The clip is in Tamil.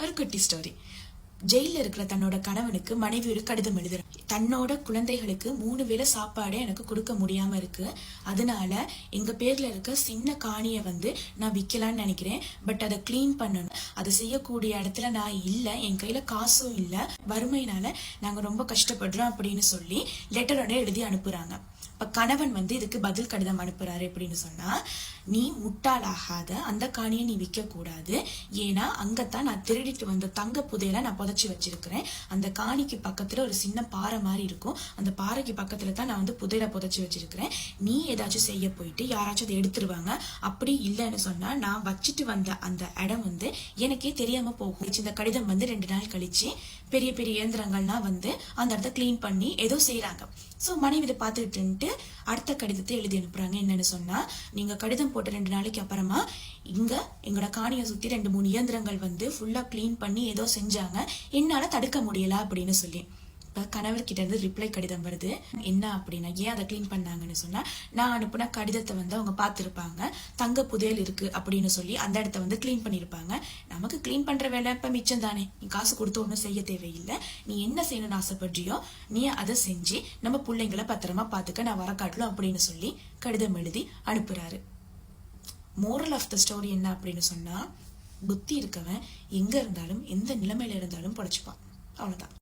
ஒரு குட்டி ஸ்டோரி ஜெயிலில் இருக்கிற தன்னோட கணவனுக்கு மனைவி ஒரு கடிதம் எழுதுற. தன்னோட குழந்தைகளுக்கு மூணு வேளை சாப்பாடே எனக்கு கொடுக்க முடியாம இருக்கு. அதனால எங்க பேர்ல இருக்க சின்ன காணியை வந்து நான் விற்கலான்னு நினைக்கிறேன். பட் அதை க்ளீன் பண்ணணும். அதை செய்யக்கூடிய இடத்துல நான் இல்லை. என் கையில காசும் இல்லை. வறுமையினால நாங்க ரொம்ப கஷ்டப்படுறோம் அப்படின்னு சொல்லி லெட்டரோட எழுதி அனுப்புறாங்க. இப்ப கணவன் வந்து இதுக்கு பதில் கடிதம் அனுப்புறாரு எப்படின்னு சொன்னா நீ முட்டாளாகாத அந்த காணியை நீ விற்க கூடாது ஏன்னா அங்கத்தான் நான் திருடிட்டு வந்த தங்க புதையில நான் புதைச்சி வச்சிருக்கிறேன். அந்த காணிக்கு பக்கத்துல ஒரு சின்ன பாறை மாதிரி இருக்கும். அந்த பாறைக்கு பக்கத்துல தான் நான் வந்து புதையில புதைச்சி வச்சிருக்கிறேன். நீ ஏதாச்சும் செய்ய போயிட்டு யாராச்சும் அதை எடுத்துருவாங்க. அப்படி இல்லைன்னு சொன்னா நான் வச்சுட்டு வந்த அந்த இடம் வந்து எனக்கே தெரியாம போகும் இந்த கடிதம் வந்து ரெண்டு நாள் கழிச்சு பெரிய பெரிய இயந்திரங்கள்லாம் வந்து அந்த இடத்த கிளீன் பண்ணி ஏதோ செய்யறாங்க ஸோ மனைவி இதை பார்த்துக்கிட்டு அடுத்த கடிதத்தை எழுதி அனுப்புறாங்க. என்னன்னு சொன்னா நீங்க கடிதம் போட்ட ரெண்டு நாளைக்கு அப்புறமா இங்க எங்களோட காணியை சுத்தி ரெண்டு மூணு இயந்திரங்கள் வந்து ஃபுல்லா கிளீன் பண்ணி ஏதோ செஞ்சாங்க. என்னால தடுக்க முடியல அப்படின்னு சொல்லி. கணவர் கணவர்கிட்ட இருந்து ரிப்ளை கடிதம் வருது. என்ன அப்படின்னா ஏன் அதை க்ளீன் பண்ணாங்கன்னு சொன்னா நான் அனுப்புன கடிதத்தை வந்து அவங்க பார்த்துருப்பாங்க. தங்க புதையல் இருக்கு அப்படின்னு சொல்லி அந்த இடத்த வந்து க்ளீன் பண்ணியிருப்பாங்க நமக்கு க்ளீன் பண்ற வேலை இப்ப மிச்சம் தானே. நீ காசு கொடுத்து ஒன்றும் செய்ய தேவையில்லை. நீ என்ன செய்யணும்னு ஆசைப்படுறியோ நீ அதை செஞ்சு நம்ம பிள்ளைங்களை பத்திரமா பார்த்துக்க நான் வரக்காட்டலும் அப்படின்னு சொல்லி கடிதம் எழுதி அனுப்புறாரு. மோரல் ஆஃப் த ஸ்டோரி என்ன அப்படின்னு சொன்னா புத்தி இருக்கவன் எங்க இருந்தாலும் எந்த நிலைமையில இருந்தாலும் பொழைச்சுப்பான் அவ்வளவுதான்.